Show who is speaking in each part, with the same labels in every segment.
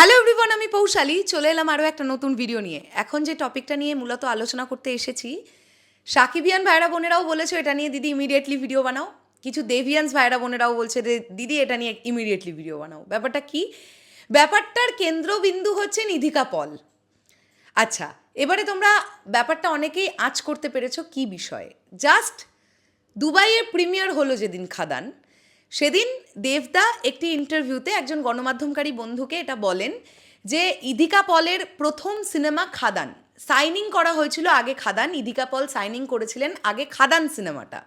Speaker 1: Hello everyone আমি পৌশালী। চলে এলাম আরও একটা নতুন ভিডিও নিয়ে। এখন যে টপিকটা নিয়ে মূলত আলোচনা করতে এসেছি, সাকিবিয়ান ভাইরা বোনেরাও বলেছে এটা নিয়ে, দিদি ইমিডিয়েটলি ভিডিও বানাও। কিছু দেভিয়ান্স ভাইরা বোনেরাও বলছে যে দিদি, এটা নিয়ে ইমিডিয়েটলি ভিডিও বানাও। ব্যাপারটা কি? ব্যাপারটার কেন্দ্রবিন্দু হচ্ছে নিধিকা পল। আচ্ছা এবারে তোমরা ব্যাপারটা অনেকেই আঁচ করতে পেরেছ কি বিষয়ে? জাস্ট দুবাইয়ের প্রিমিয়ার হলো যেদিন খাদান। সেদিন দেবদা একটি ইন্টারভিউতে একজন গণমাধ্যমকারী বন্ধুকে এটা বলেন যে ইদিকা পলের প্রথম সিনেমা খাদান। সাইনিং করা হয়েছিল আগে খাদান, ইদিকা পল সাইনিং করেছিলেন আগে খাদান সিনেমাটা।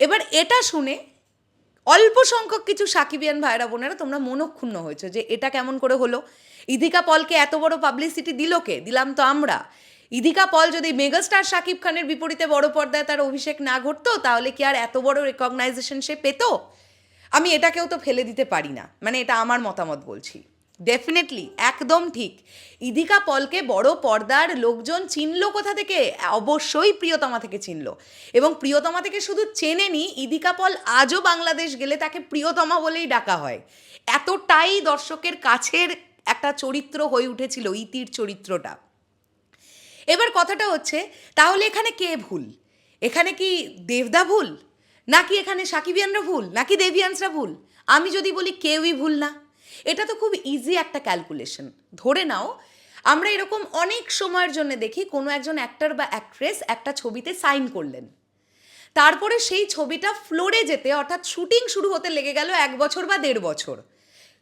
Speaker 1: এবার এটা শুনে অল্প সংখ্যক কিছু সাকিবিয়ান ভাইরা বোনেরা তোমরা মনক্ষুণ্ণ হয়েছে যে এটা কেমন করে হলো? ইদিকা পলকে এত বড় পাবলিসিটি দিল কে? দিলাম তো আমরা। ইদিকা পল যদি মেগাস্টার শাকিব খানের বিপরীতে বড় পর্দায় তার অভিষেক না ঘটতো, তাহলে কি আর এত বড় রেকগনাইজেশন সে পেত? আমি এটাকেও তো ফেলে দিতে পারি না। মানে এটা আমার মতামত বলছি। ডেফিনেটলি একদম ঠিক। ইদিকা পলকে বড় পর্দার লোকজন চিনলো কোথা থেকে? অবশ্যই প্রিয়তমা থেকে চিনলো। এবং প্রিয়তমা থেকে শুধু চেনেনি, ইদিকা পল আজও বাংলাদেশ গেলে তাকে প্রিয়তমা বলেই ডাকা হয়। এতটাই দর্শকের কাছের একটা চরিত্র হয়ে উঠেছিল, ইতির চরিত্রটা। এবার কথাটা হচ্ছে, তাহলে এখানে কে ভুল? এখানে কি দেবদা ভুল? নাকি এখানে সাকিবিয়ানরা ভুল? নাকি দেবিয়ানসরা ভুল? আমি যদি বলি কেউই ভুল না। এটা তো খুব ইজি একটা ক্যালকুলেশন ধরে নাও, আমরা এরকম অনেক সময়ের জন্য দেখি কোনো একজন অ্যাক্টর বা অ্যাক্ট্রেস একটা ছবিতে সাইন করলেন। তারপরে সেই ছবিটা ফ্লোরে যেতে, অর্থাৎ শুটিং শুরু হতে লেগে গেল এক বছর বা দেড় বছর।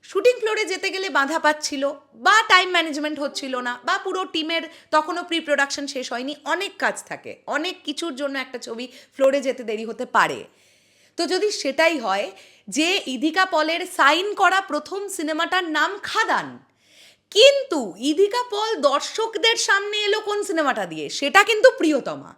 Speaker 1: শুটিং ফ্লোরে যেতে গেলে বাধা পাচ্ছিল বা টাইম ম্যানেজমেন্ট হচ্ছিল না বা পুরো টিমের তখনও প্রি প্রোডাকশন শেষ হয়নি। অনেক কাজ থাকে, অনেক কিছুর জন্য একটা ছবি ফ্লোরে যেতে দেরি হতে পারে। তো যদি সেটাই হয় যে ইদিকা পলের সাইন করা প্রথম সিনেমাটার নাম খাদান, কিন্তু ইদিকা পল দর্শকদের সামনে এলো কোন সিনেমাটা দিয়ে? সেটা কিন্তু প্রিয়তমা।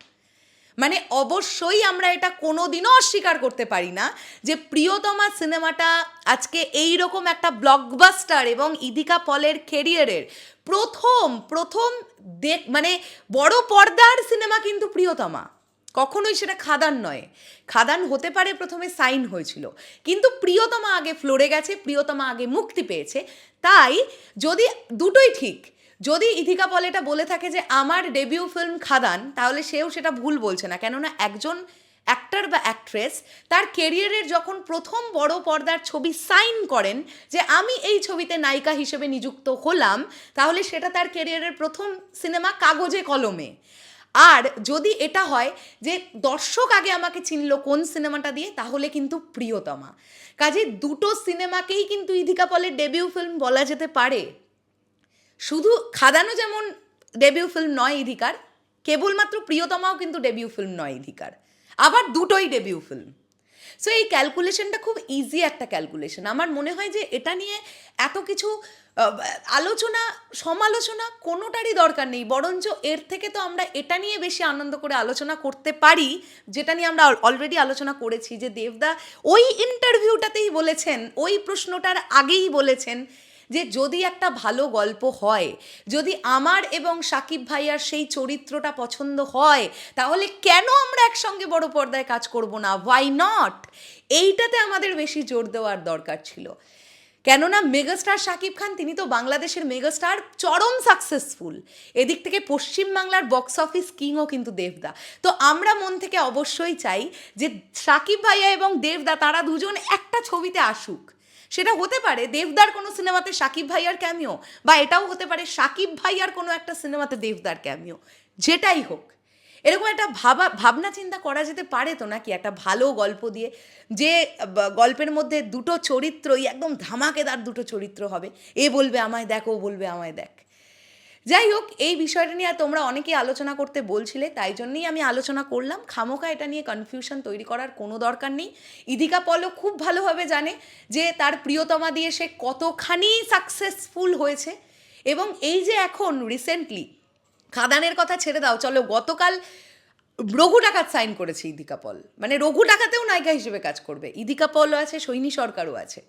Speaker 1: মানে অবশ্যই আমরা এটা কোনোদিনও অস্বীকার করতে পারি না যে প্রিয়তমা সিনেমাটা আজকে এই রকম একটা ব্লকবাস্টার এবং ইদিকা পলের কেরিয়ারের প্রথম প্রথম দেখ মানে বড় পর্দার সিনেমা কিন্তু প্রিয়তমা। কখনোই সেটা খাদান নয়। খাদান হতে পারে প্রথমে সাইন হয়েছিল। কিন্তু প্রিয়তমা আগে ফ্লোরে গেছে, প্রিয়তমা আগে মুক্তি পেয়েছে। তাই যদি দুটোই ঠিক যদি ইথিকা পল এটা বলে থাকে যে আমার ডেবিউ ফিল্ম খাদান, তাহলে সেও সেটা ভুল বলছে না। কেননা একজন অ্যাক্টর বা অ্যাক্ট্রেস তার কেরিয়ারের যখন প্রথম বড় পর্দার ছবি সাইন করেন যে আমি এই ছবিতে নায়িকা হিসেবে নিযুক্ত হলাম, তাহলে সেটা তার কেরিয়ারের প্রথম সিনেমা কাগজে কলমে। আর যদি এটা হয় যে দর্শক আগে আমাকে চিনল কোন সিনেমাটা দিয়ে, তাহলে কিন্তু প্রিয়তমা। কাজে দুটো সিনেমাকেই কিন্তু ইধিকা পলের ডেবিউ ফিল্ম বলা যেতে পারে। শুধু খাদানো যেমন ডেবিউ ফিল্ম নয় ইধিকার, কেবলমাত্র প্রিয়তমাও কিন্তু ডেবিউ ফিল্ম নয় ইধিকার। আবার দুটোই ডেবিউ ফিল্ম সো এই ক্যালকুলেশনটা খুব ইজি একটা ক্যালকুলেশন আমার মনে হয় যে এটা নিয়ে এত কিছু আলোচনা, সমালোচনা কোনোটারই দরকার নেই। বরঞ্চ এর থেকে তো আমরা এটা নিয়ে বেশি আনন্দ করে আলোচনা করতে পারি, যেটা নিয়ে আমরা অলরেডি আলোচনা করেছি যে দেবদা ওই ইন্টারভিউটাতেই বলেছেন, ওই প্রশ্নটার আগেই বলেছেন যে যদি একটা ভালো গল্প হয়, যদি আমার এবং সাকিব ভাইয়ার সেই চরিত্রটা পছন্দ হয়, তাহলে কেন আমরা একসঙ্গে বড় পর্দায় কাজ করব না? ওয়াই নট এইটাতে আমাদের বেশি জোর দেওয়ার দরকার ছিল। কেননা মেগাস্টার শাকিব খান, তিনি তো বাংলাদেশের মেগাস্টার, চরম সাকসেসফুল এদিক থেকে পশ্চিমবাংলার বক্স অফিস কিংও কিন্তু দেবদা। তো আমরা মন থেকে অবশ্যই চাই যে সাকিব ভাইয়া এবং দেবদা, তারা দুজন একটা ছবিতে আসুক। সেটা হতে পারে দেবদার কোনো সিনেমাতে সাকিব ভাইয়ার ক্যামিও বা এটাও হতে পারে সাকিব ভাইয়ার কোনো একটা সিনেমাতে দেবদার ক্যামিও যেটাই হোক। এরকম একটা ভাবা, ভাবনা চিন্তা করা যেতে পারে তো নাকি একটা ভালো গল্প দিয়ে? যে গল্পের মধ্যে দুটো চরিত্রই একদম ধামাকেদার দুটো চরিত্র হবে। এ বলবে আমায় দেখ, ও বলবে আমায় দেখ। যাই হোক, এই বিষয়টা নিয়ে তোমরা অনেকেই আলোচনা করতে বলছিলে, তাই জন্যই আমি আলোচনা করলাম। খামোকা এটা নিয়ে কনফিউশন তৈরি করার কোনো দরকার নেই। ইদিকা পলও খুব ভালোভাবে জানে যে তার প্রিয়তমা দিয়ে সে কতখানি সাকসেসফুল হয়েছে। এবং এই যে এখন রিসেন্টলি খাদানের কথা ছেড়ে দাও, চলো গতকাল রঘু ডাকাত সাইন করেছে ইদিকা পল। মানে রঘু ডাকাতেও নায়িকা হিসেবে কাজ করবে। ইদিকা পলও আছে, সৈনী সরকারও আছে।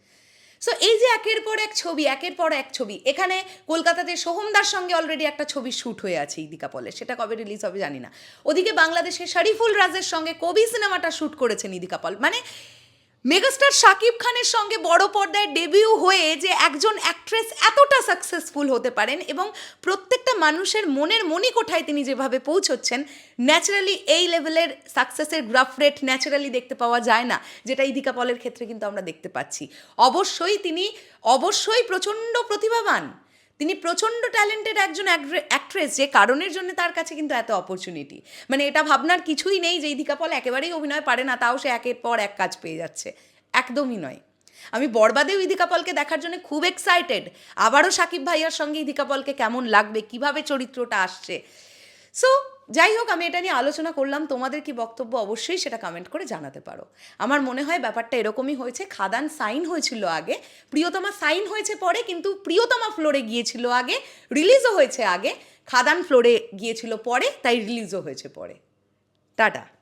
Speaker 1: সো এই যে একের পর এক ছবি, একের পর এক ছবি, এখানে কলকাতাতে সোহমদার সঙ্গে অলরেডি একটা ছবি শ্যুট হয়ে আছে ইদিকা পলের সেটা কবে রিলিজ হবে জানি না। ওদিকে বাংলাদেশে শরীফুল রাজের সঙ্গে কবি সিনেমাটা শ্যুট করেছেন ইদিকা পল। মানে মেগাস্টার শাকিব খানের সঙ্গে বড় পর্দায় ডেবিউ হয়ে যে একজন অ্যাক্ট্রেস এতটা সাকসেসফুল হতে পারেন এবং প্রত্যেকটা মানুষের মনের মণিকোঠায় তিনি যেভাবে পৌঁছচ্ছেন ন্যাচারালি এই লেভেলের সাকসেসের গ্রাফ রেট ন্যাচারালি দেখতে পাওয়া যায় না, যেটা ইদিকা পলের ক্ষেত্রে কিন্তু আমরা দেখতে পাচ্ছি। অবশ্যই তিনি, অবশ্যই প্রচণ্ড প্রতিভাবান। তিনি প্রচণ্ড ট্যালেন্টেড একজন অ্যাক্ট্রেস যে কারণের জন্য তার কাছে কিন্তু এত অপরচুনিটি মানে এটা ভাবনার কিছুই নেই যে দীকা পল একেবারেই অভিনয় পারে না, তাও সে একের পর এক কাজ পেয়ে যাচ্ছে। একদমই নয়। আমি বরবাদেও ইদিকা পলকে দেখার জন্য খুব এক্সাইটেড আবারও সাকিব ভাইয়ার সঙ্গে ইদিকা পলকে কেমন লাগবে, কীভাবে চরিত্রটা আসছে। সো যাই হোক, আমি এটা নিয়ে আলোচনা করলাম। তোমাদের কি বক্তব্য অবশ্যই সেটা কমেন্ট করে জানাতে পারো। আমার মনে হয় ব্যাপারটা এরকমই হয়েছে। খাদান সাইন হয়েছিল আগে, প্রিয়তমা সাইন হয়েছে পরে, কিন্তু প্রিয়তমা ফ্লোরে গিয়েছিল আগে রিলিজও হয়েছে আগে। খাদান ফ্লোরে গিয়েছিল পরে, তাই রিলিজও হয়েছে পরে। টাটা।